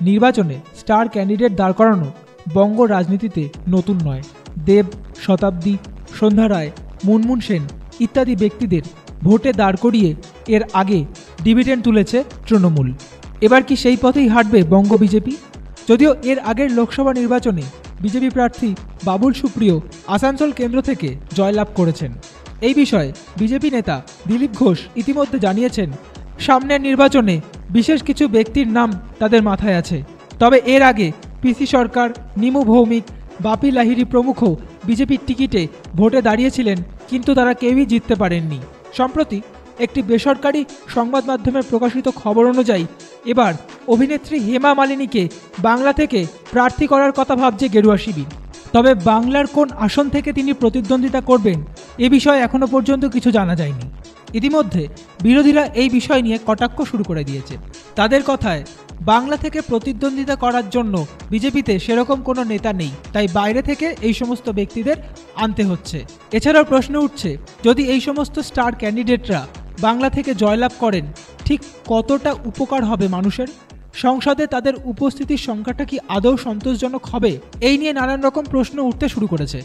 নির্বাচনে star candidate দাঁড় করানো বঙ্গ রাজনীতিতে নতুন নয়। দেব, শতাব্দী, সন্ধ্যা রায়, মুনমুন সেন ইত্যাদি ব্যক্তিদের ভোটে দাঁড় করিয়ে এর আগে ডিভিডেন্ড তুলেছে তৃণমূল। এবার কি সেই পথেই হাঁটবে বঙ্গ বিজেপি? যদিও এর আগের লোকসভা নির্বাচনে বিজেপি প্রার্থী বাবুল সুপ্রিয় আসানসোল কেন্দ্র থেকে জয়লাভ করেছেন। এই বিষয়ে বিজেপি নেতা দিলীপ ঘোষ ইতিমধ্যে জানিয়েছেন, সামনের নির্বাচনে বিশেষ কিছু ব্যক্তির নাম তাদের মাথায় আছে। তবে এর আগে পিসি সরকার, নিমু ভৌমিক, বাপি লাহিরি প্রমুখ বিজেপির টিকিটে ভোটে দাঁড়িয়েছিলেন, কিন্তু তারা কেউই জিততে পারেননি। সম্প্রতি একটি বেসরকারি সংবাদ মাধ্যমে প্রকাশিত খবর অনুযায়ী, এবার অভিনেত্রী হেমা মালিনীকে বাংলা থেকে প্রার্থী করার কথা ভাবছে গেরুয়া শিবির। তবে বাংলার কোন আসন থেকে তিনি প্রতিদ্বন্দ্বিতা করবেন, এ বিষয়ে এখনও পর্যন্ত কিছু জানা যায়নি। ইতিমধ্যে বিরোধীরা এই বিষয় নিয়ে কটাক্ষ শুরু করে দিয়েছে। তাদের কথায়, বাংলা থেকে প্রতিদ্বন্দ্বিতা করার জন্য বিজেপিতে সেরকম কোনো নেতা নেই, তাই বাইরে থেকে এই সমস্ত ব্যক্তিদের আনতে হচ্ছে। এছাড়াও প্রশ্ন উঠছে, যদি এই সমস্ত স্টার ক্যান্ডিডেটরা বাংলা থেকে জয়লাভ করেন, ঠিক কতটা উপকার হবে মানুষের? সংসদে তাদের উপস্থিতির সংখ্যাটা কি আদৌ সন্তোষজনক হবে? এই নিয়ে নানান রকম প্রশ্ন উঠতে শুরু করেছে।